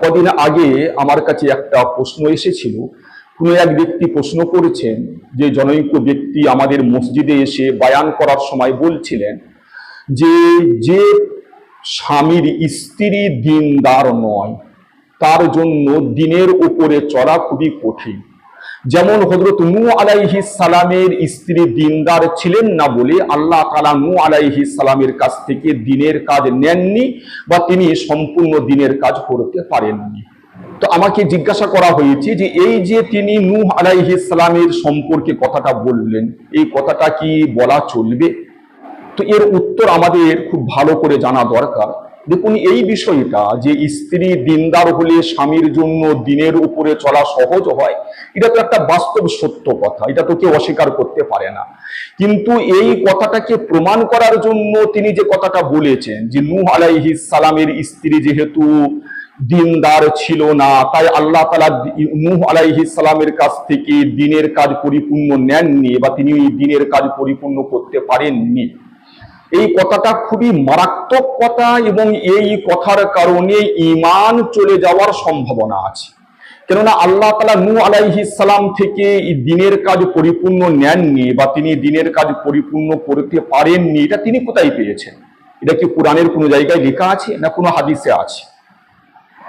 কদিন আগে আমার কাছে একটা প্রশ্ন এসেছিল। কোনো এক ব্যক্তি প্রশ্ন করেছেন যে, জনৈক ব্যক্তি আমাদের মসজিদে এসে বায়ান করার সময় বলছিলেন যে যে স্বামীর স্ত্রী দিনদার নয়, তার জন্য দিনের উপরে চলা খুবই কঠিন। যেমন হজরত নু আলাইহি সালামের স্ত্রী দিনদার ছিলেন না বলে আল্লাহ তালা নু আলাইহি সালামের কাছ থেকে দিনের কাজ নেননি বা তিনি সম্পূর্ণ দিনের কাজ করতে পারেননি। তো আমাকে জিজ্ঞাসা করা হয়েছে যে এই যে তিনি নূহ আলাইহি সালামের সম্পর্কে কথাটা বললেন, এই কথাটা কি বলা চলবে? তো এর উত্তর আমাদের খুব ভালো করে জানা দরকার। দেখুন, এই বিষয়টা যে স্ত্রী দিনদার হলে স্বামীর জন্য দিনের উপরে চলা সহজ হয়, এটা তো একটা বাস্তব সত্য কথা, এটা তো কেউ অস্বীকার করতে পারে না। কিন্তু এই কথাটাকে প্রমাণ করার জন্য তিনি যে কথাটা বলেছেন, যে নূহ আলাইহিস সালামের স্ত্রী যেহেতু দিনদার ছিল না, তাই আল্লাহ তালা নূহ আলাইহিস সালামের কাছ থেকে দিনের কাজ পরিপূর্ণ নেননি, বা তিনি দিনের কাজ পরিপূর্ণ করতে পারেননি। এই কথাটা খুবই মারাত্মক কথা এবং এই কথার কারণে ইমান চলে যাওয়ার সম্ভাবনা আছে। কেননা আল্লাহ তালা নু আলাইহি সালাম থেকে দিনের কাজ পরিপূর্ণ নেননি বা তিনি দিনের কাজ পরিপূর্ণ করতে পারেননি, এটা তিনি কোথায় পেয়েছেন? এটা কি কোরআনের কোনো জায়গায় লেখা আছে না কোনো হাদিসে আছে?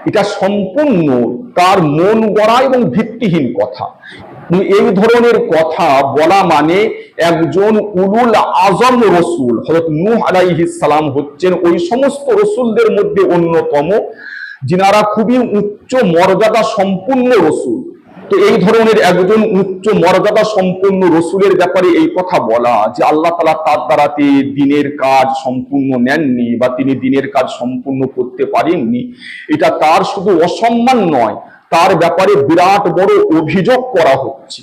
এটা সম্পূর্ণ তার মন গড়া এবং ভিত্তিহীন কথা। এই ধরনের কথা বলা মানে একজন উলুল আজম রসুল হজরত নূহ সালাম হচ্ছেন ওই সমস্ত রসুলদের মধ্যে অন্যতম। যিনারা খুবই উচ্চ মর্যাদা সম্পূর্ণ রসুল। তো এই ধরনের একজন উচ্চ মর্যাদা সম্পন্ন রসুলের ব্যাপারে এই কথা বলা যে আল্লাহ তালা তার দ্বারাতে দিনের কাজ সম্পূর্ণ নেননি বা তিনি দিনের কাজ সম্পূর্ণ করতে পারেননি। এটা তার শুধু অসম্মান নয় তার ব্যাপারে বিরাট বড় অভিযোগ করা হচ্ছে।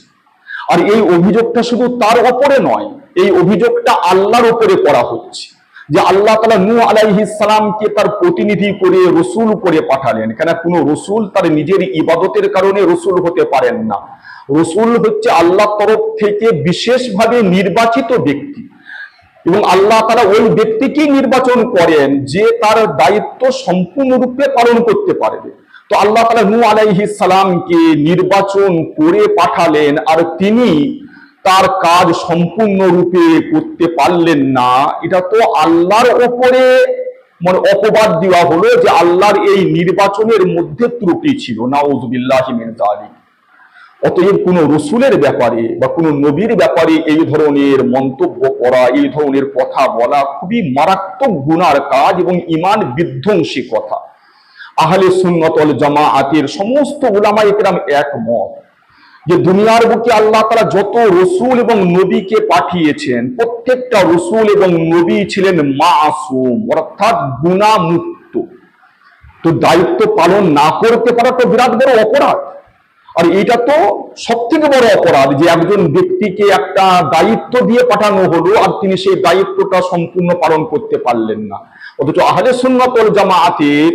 আর এই অভিযোগটা শুধু তার ওপরে নয়, এই অভিযোগটা আল্লাহর উপরে করা হচ্ছে। যে আল্লাহ তালা নু আলাইহিস সালামকে তার প্রতিনিধি করে, রসুল করে পাঠালেন। কেন কোনো রসুল তার নিজের ইবাদতের কারণে রসুল হতে পারেন না। রসুল হচ্ছে আল্লাহ তরফ থেকে বিশেষভাবে নির্বাচিত ব্যক্তি। এবং আল্লাহ তারা ওই ব্যক্তিকেই নির্বাচন করেন যে তার দায়িত্ব সম্পূর্ণরূপে পালন করতে পারবে। তো আল্লাহ তালা নু আলাইহিস সালামকে নির্বাচন করে পাঠালেন আর তিনি তার কাজ সম্পূর্ণরূপে করতে পারলেন না। এটা তো আল্লাহর ওপরে মানে অপবাদ দেওয়া হলো যে আল্লাহর এই নির্বাচনের মধ্যে ত্রুটি ছিল। নাউজুবিল্লাহ মিন জালিক অতএব কোন রসুলের ব্যাপারে বা কোন নবীর ব্যাপারে এই ধরনের মন্তব্য করা, এই ধরনের কথা বলা খুবই মারাত্মক গুণার কাজ এবং ইমান বিধ্বংসী কথা। আহলে সুন্নতল জামাআতের সমস্ত উলামা একরাম একমত যে দুনিয়ার বুকে আল্লাহ তারা যত রসুল এবং নবীকে পাঠিয়েছেন, প্রত্যেকটা রসুল এবং নবী ছিলেন মাসুম, অর্থাৎ গুণামুক্ত। তো দায়িত্ব পালন না করতে পারা তো বিরাট বড় অপরাধ। আর এটা তো সব থেকে বড় অপরাধ যে একজন ব্যক্তিকে একটা দায়িত্ব দিয়ে পাঠানো হলো আর তিনি সেই দায়িত্বটা সম্পূর্ণ পালন করতে পারলেন না। অথচ আহলে সুন্নাতল জামাআতের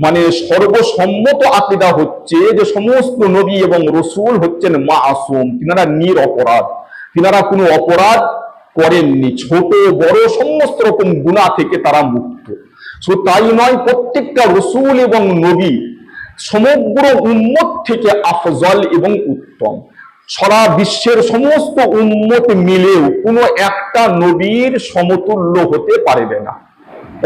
মানে সর্বসম্মত আকিদা হচ্ছে যে সমস্ত নবী এবং রসুল হচ্ছেন মা আসুম তিনারা নির অপরাধ। তিনারা কোনো অপরাধ করেননি। ছোট, বড়, সমস্ত রকম গুণা থেকে তারা মুক্ত। শুধু তাই নয়, প্রত্যেকটা রসুল এবং নবী সমগ্র উম্মত থেকে আফজল এবং উত্তম। সারা বিশ্বের সমস্ত উম্মত মিলেও কোনো একটা নবীর সমতুল্য হতে পারবে না।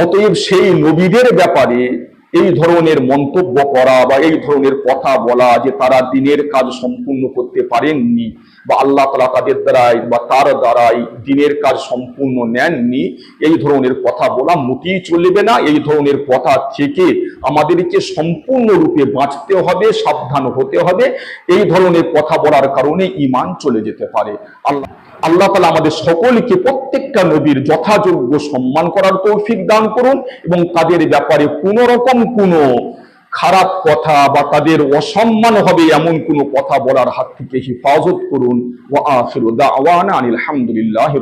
অতএব সেই নবীদের ব্যাপারে এই ধরনের মন্তব্য করা বা এই ধরনের কথা বলা যে তারা দিনের কাজ সম্পূর্ণ করতে পারেননি বা আল্লাহ তালা তাদের দ্বারাই বা তার দ্বারাই দিনের কাজ সম্পূর্ণ নেননি, এই ধরনের কথা বলা মোটেই চলবে না। এই ধরনের কথা থেকে আমাদেরকে সম্পূর্ণরূপে বাঁচতে হবে, সাবধান হতে হবে। এই ধরনের কথা বলার কারণে ইমান চলে যেতে পারে। আল্লাহ আল্লাহ তালা আমাদের সকলকে প্রত্যেকটা নবীর যথাযোগ্য সম্মান করার তৌফিক দান করুন এবং তাদের ব্যাপারে কোনো রকম কোনো খারাপ কথা বা তাদের অসম্মান হবে এমন কোনো কথা বলার হাত থেকে হেফাজত করুন। ওয়া আখিরু দাওয়ানা আনিল হামদুলিল্লাহি